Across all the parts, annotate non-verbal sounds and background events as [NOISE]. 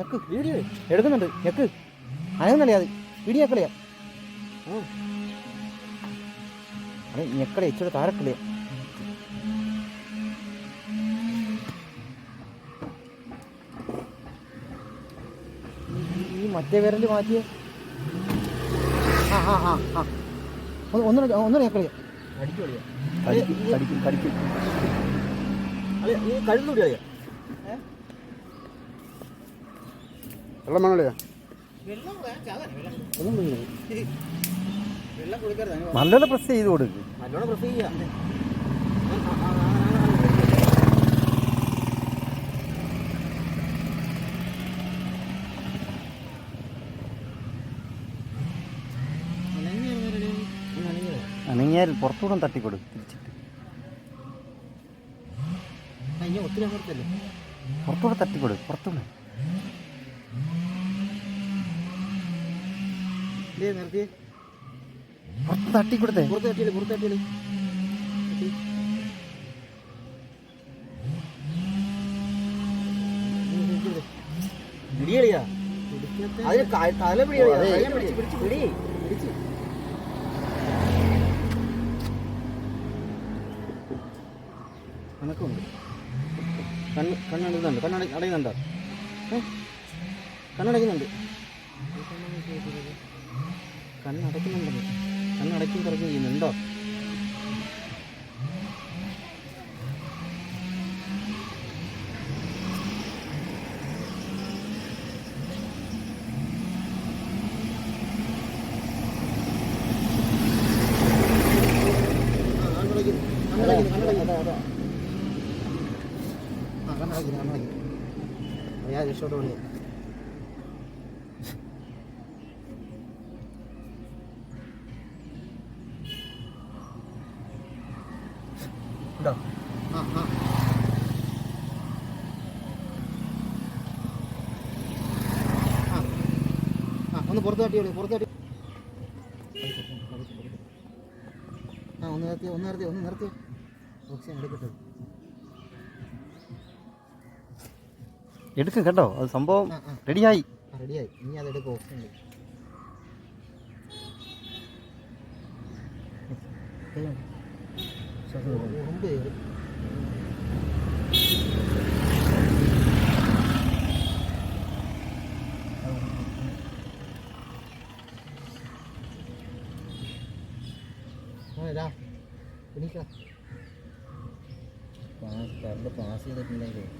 ഞെക്ക് video എടുക്കുന്നുണ്ട് ഞെക്ക്. അനങ്ങുന്നല്ലേ അത്. Video ഞെക്കളിയാ അത് ഞെക്കളെ ഇച്ചിരി താരക്കളിയാ. ഈ മറ്റേ വിരൽ മാറ്റിയ ആ ആ ആ ആ. ഒന്ന് ഒന്നുകൂടെ ഒന്നുകൂടെ ഞെക്കളിയാ കടിക്കും കടിക്കും കടിക്കും കഴുന്നൂടിയാ വെള്ളം വേണമല്ലേ വെള്ളം കുടിക്കരുത് നല്ലോണം പ്രസ് ചെയ്ത് കൊടുക്ക്. നല്ലോണം പ്രസ് ചെയ്യാ. അനങ്ങിയാൽ പുറത്തൂടെ തട്ടിക്കൊടുക്കും തിരിച്ചിട്ട്. പുറത്തൂടെ തട്ടിക്കൊടുക്കും പുറത്തൂടെ. നിർത്തി പുറത്ത് തട്ടിക്കൊടുത്തേ പുറത്ത് തട്ടിയില്ല പുറത്ത് തട്ടിയില്ല പിടിയളിയാ. അതിന് ക- തല പിടിയളിയാ. പിടിച്ച് പിടി കണക്കുണ്ട്. കണ്ണ് കണ്ണടയുന്നുണ്ട് കണ്ണട അടയുന്നുണ്ടോ? കണ്ണടയ്ക്കുന്നുണ്ട് കണ്ണടയ്ക്കുന്നുണ്ടെന്ന് കണ്ണടയ്ക്കും തുറക്കും ചെയ്യുന്നുണ്ടോ. കണ്ണടയ്ക്കുന്നു, കണ്ണടയ്ക്കുന്നു. ആ, കണ്ണടയ്ക്കുന്നു, കണ്ണടയ്ക്കുന്നു. ഞാൻ രക്ഷോട്ട് വിളിയാ ഉണ്ടോ? ഒന്ന് പുറത്ത് തട്ടി വിളി പുറത്ത് തട്ടി. ആ ഒന്ന് നിർത്തി ഒന്ന് നിർത്തി ഒന്ന് നിർത്തി ഓക്സിജൻ എടുക്കട്ടെ. എടുക്കും കേട്ടോ അത് സംഭവം റെഡിയായി. റെഡിയായി. ഇനി അത് എടുക്കും ഓക്സിജൻ എടുക്കും. ഉറുമ്പ് കയറി. ആ, ഇതാ. എണീക്കണം. കറണ്ട് പാസ് ചെയ്തിട്ടുണ്ടെങ്കിൽ ഇങ്ങോട്ട്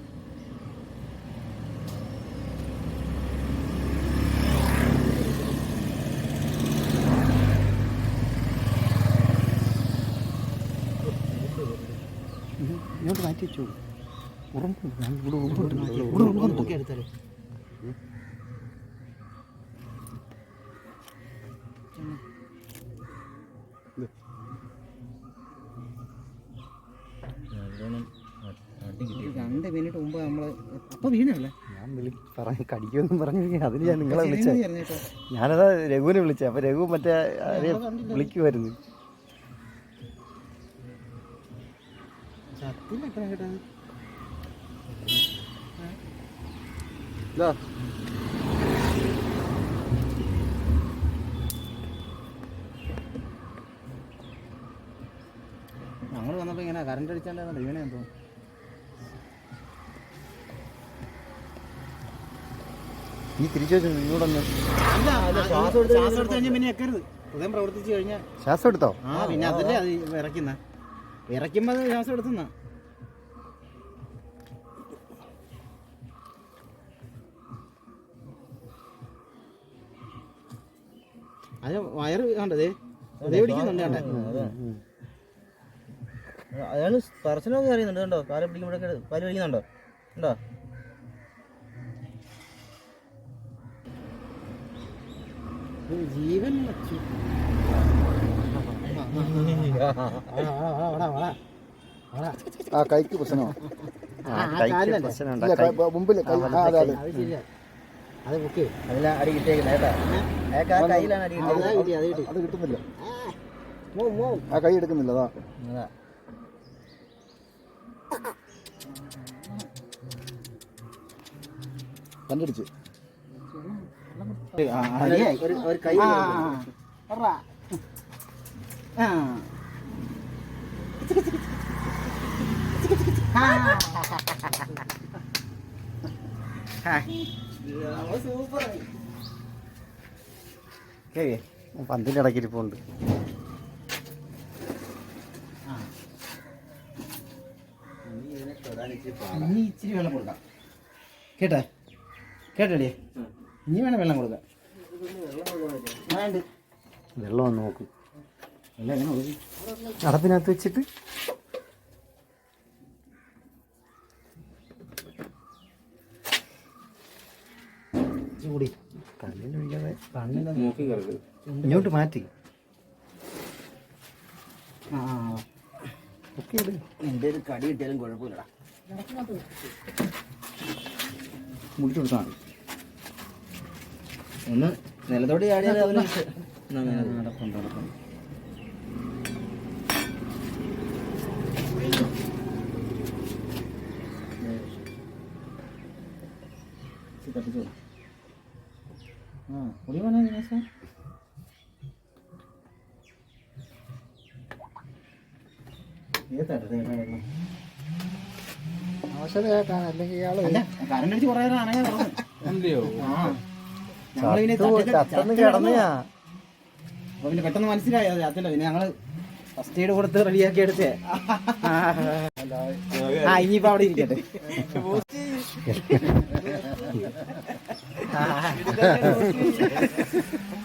മാറ്റി വെച്ചു ഉറുമ്പുണ്ട് ഞാൻ ഇവിടെ രണ്ട് മിനിറ്റ് മുമ്പ് നമ്മൾ അപ്പൊ വീണല്ലേ? ഞാൻ വിളി പറഞ്ഞു കടിക്കുമെന്നും പറഞ്ഞു അതിന് ഞാൻ നിങ്ങളെ വിളിച്ചേ. ശരിയെന്ന് പറഞ്ഞേട്ടോ. ഞാനതാ രഘുവിനെ വിളിച്ചേ. അപ്പൊ രഘു മറ്റേ. വിളിക്കുമായിരുന്നു സത്യം വെക്കണം കേട്ടോ അത്. ഞങ്ങൾ വന്നപ്പോ ഇങ്ങനെ കറണ്ട് അടിച്ചാണ്ടായിരുന്നു വീണേ എന്തോ. നീ തിരിച്ചു വെച്ചു ഇങ്ങോട്ടൊന്ന് ശ്വാസം എടുത്ത് ശ്വാസം എടുത്ത് കഴിഞ്ഞാൽ പിന്നെ എക്കരുത് ഹൃദയം പ്രവർത്തിച്ചു കഴിഞ്ഞാൽ ശ്വാസം എടുത്തോ? ആ പിന്നെ അതല്ലേ അത് വിറയ്ക്കുന്ന. വിറയ്ക്കുമ്പോ അത് ശ്വാസം എടുത്തുന്ന. അത് വയറ് കണ്ടത് പിടിക്കുന്നുണ്ട് കണ്ടേ? അയാൾ സ്പർശനമൊക്കെ അറിയുന്നുണ്ട് കണ്ടോ? കാല പിടിക്കുമ്പോഴൊക്കെ പാൽ പിടിക്കുന്നുണ്ടോ ഉണ്ടോ ജീവൻ വച്ചു ആ കൈക്ക് കൈ ആ അതെ അതെ അത് ശരിയാ അത് ബുക്ക് അതിലാണ് അടി കിട്ടിയേക്കുന്നത് കേട്ടോ അയാൾക്ക് ആ കയ്യിലാണ് അടി കിട്ടിയത് കിട്ടി അത് കിട്ടി കിട്ടുന്നില്ല ആ കൈ എടുക്കുന്നില്ല അതാ കണ്ടടിച്ച് ഒരു കൈ ആ? പന്തിന്റെ ഇടയ്ക്ക് ഇരിപ്പുണ്ട്. ഇനി ഇച്ചിരി വെള്ളം കൊടുക്കാം. കേട്ടേ? കേട്ടേ ഇനി വേണം വെള്ളം കൊടുക്കാം വേണ്ട. വെള്ളം നോക്കും. അടപ്പിനകത്ത് വെച്ചിട്ട്. കൂടി. ഇങ്ങോട്ട് മാറ്റി. ആ എന്റെ ഒരു കടി കിട്ടിയാലും കുഴപ്പമില്ലടാ. മുടിച്ചു കൊടുത്താൽ മതി. ഒന്ന് നിലത്തോട് ചാടിയാൽ അവന് നടപ്പുണ്ട് നടപ്പുണ്ട് തട്ടിച്ചോളൂ ആ പൊടി വേണോ ദിനേശ ആവശ്യത കേട്ടാണ് അല്ലെങ്കിൽ ഇയാൾ അല്ല കറണ്ട് അടിച്ച് കുറേ നേരം അനങ്ങാൻ തുടങ്ങും ആ ഞങ്ങളിങ്ങനെ തട്ടി- ചത്തന്ന് തട്ടി കിടന്നയാ അപ്പൊ പിന്നെ പെട്ടെന്ന് മനസ്സിലായി അത് ചത്തില്ല. പിന്നെ ഞങ്ങൾ ഫസ്റ്റ് എയ്ഡ് കൊടുത്ത് റെഡിയാക്കി എടുത്തേ. ആ ഇനിയിപ്പോ അവിടെ ഇരിക്കട്ടെ. [LAUGHS] [LAUGHS] 哈哈哈哈哈！[LAUGHS]